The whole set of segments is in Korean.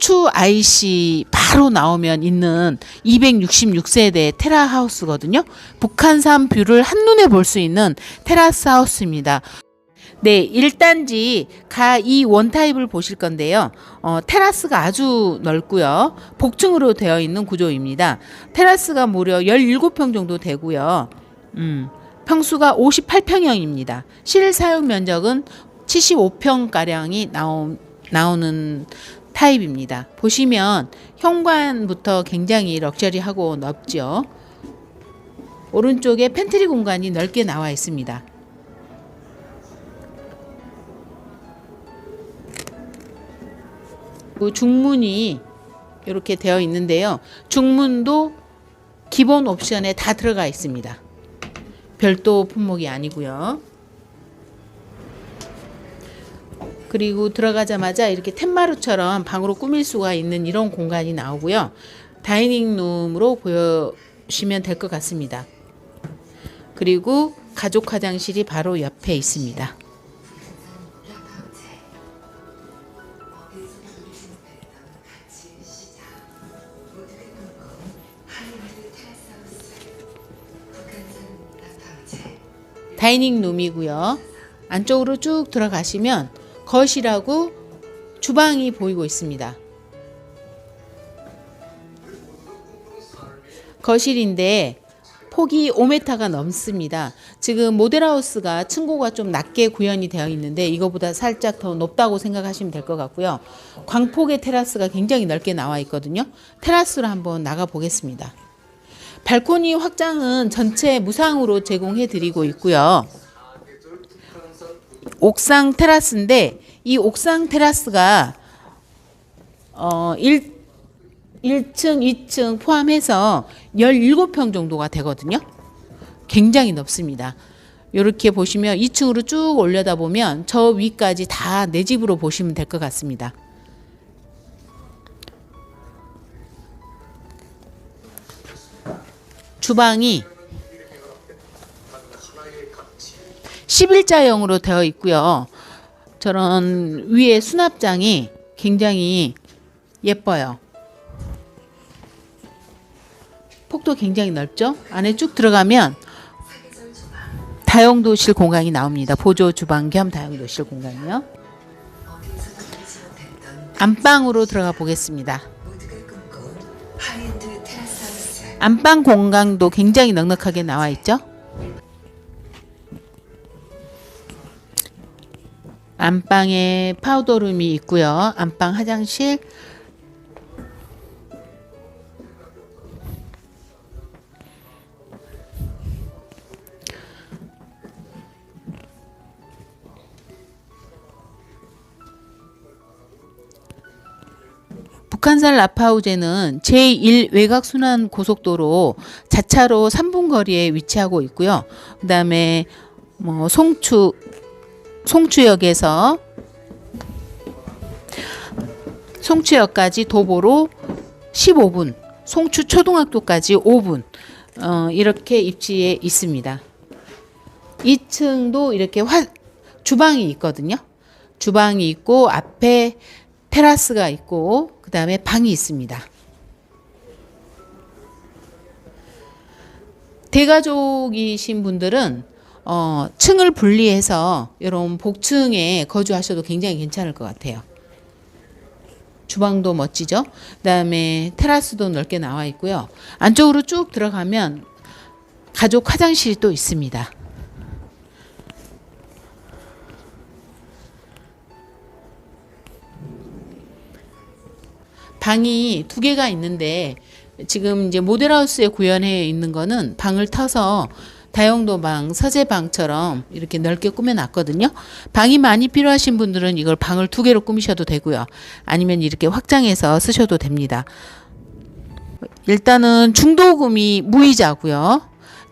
송추 IC 바로 나오면 있는 266세대 테라하우스거든요. 북한산 뷰를 한눈에 볼 수 있는 테라스 하우스입니다. 네, 1단지 가2 원타입을 보실 건데요. 어, 테라스가 아주 넓고요. 복층으로 되어 있는 구조입니다. 테라스가 무려 17평 정도 되고요. 음, 평수가 58평형입니다. 실 사용 면적은 75평 가량이 나오, 나오는 타입입니다. 보시면 현관부터 굉장히 럭셔리하고 넓죠. 오른쪽에 팬트리 공간이 넓게 나와 있습니다. 그 중문이 이렇게 되어 있는데요. 중문도 기본 옵션에 다 들어가 있습니다. 별도 품목이 아니고요. 그리고 들어가자마자 이렇게 텐마루처럼 방으로 꾸밀 수가 있는 이런 공간이 나오고요. 다이닝 룸으로 보시면 될 것 같습니다. 그리고 가족 화장실이 바로 옆에 있습니다. 다이닝 룸이고요. 안쪽으로 쭉 들어가시면 거실하고 주방이 보이고 있습니다. 거실인데 폭이 5m가 넘습니다. 지금 모델하우스가 층고가 좀 낮게 구현이 되어 있는데 이거보다 살짝 더 높다고 생각하시면 될 것 같고요. 광폭의 테라스가 굉장히 넓게 나와 있거든요. 테라스로 한번 나가 보겠습니다. 발코니 확장은 전체 무상으로 제공해 드리고 있고요. 옥상 테라스인데 이 옥상 테라스가 어 1, 1층, 2층 포함해서 17평 정도가 되거든요. 굉장히 넓습니다. 이렇게 보시면 2층으로 쭉 올려다 보면 저 위까지 다 내 집으로 보시면 될 것 같습니다. 주방이 11자형으로 되어 있고요. 저런 위에 수납장이 굉장히 예뻐요. 폭도 굉장히 넓죠? 안에 쭉 들어가면 다용도실 공간이 나옵니다. 보조 주방 겸 다용도실 공간이요. 안방으로 들어가 보겠습니다. 안방 공간도 굉장히 넉넉하게 나와 있죠? 안방에 파우더룸이 있고요. 안방 화장실 북한산 라파우제는 제1 외곽순환 고속도로 자차로 3분 거리에 위치하고 있고요. 그 다음에 뭐 송추 송추역에서 송추역까지 도보로 15분, 송추 초등학교까지 5분 어, 이렇게 입지에 있습니다. 2층도 이렇게 화, 주방이 있거든요. 주방이 있고 앞에 테라스가 있고 그 다음에 방이 있습니다. 대가족이신 분들은 어, 층을 분리해서 이런 복층에 거주하셔도 굉장히 괜찮을 것 같아요. 주방도 멋지죠? 그다음에 테라스도 넓게 나와 있고요. 안쪽으로 쭉 들어가면 가족 화장실이 또 있습니다. 방이 두 개가 있는데 지금 이제 모델하우스에 구현해 있는 거는 방을 터서 다용도 방, 서재방처럼 이렇게 넓게 꾸며놨거든요. 방이 많이 필요하신 분들은 이걸 방을 두 개로 꾸미셔도 되고요. 아니면 이렇게 확장해서 쓰셔도 됩니다. 일단은 중도금이 무이자고요.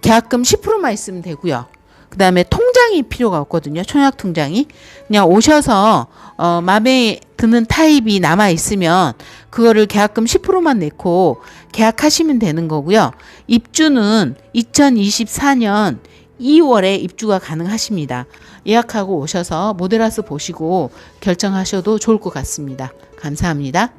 계약금 10%만 있으면 되고요. 그 다음에 통장이 필요가 없거든요. 청약 통장이. 그냥 오셔서, 어, 마음에 드는 타입이 남아 있으면 그거를 계약금 10%만 내고 계약하시면 되는 거고요. 입주는 2024년 2월에 입주가 가능하십니다. 예약하고 오셔서 모델하우스 보시고 결정하셔도 좋을 것 같습니다. 감사합니다.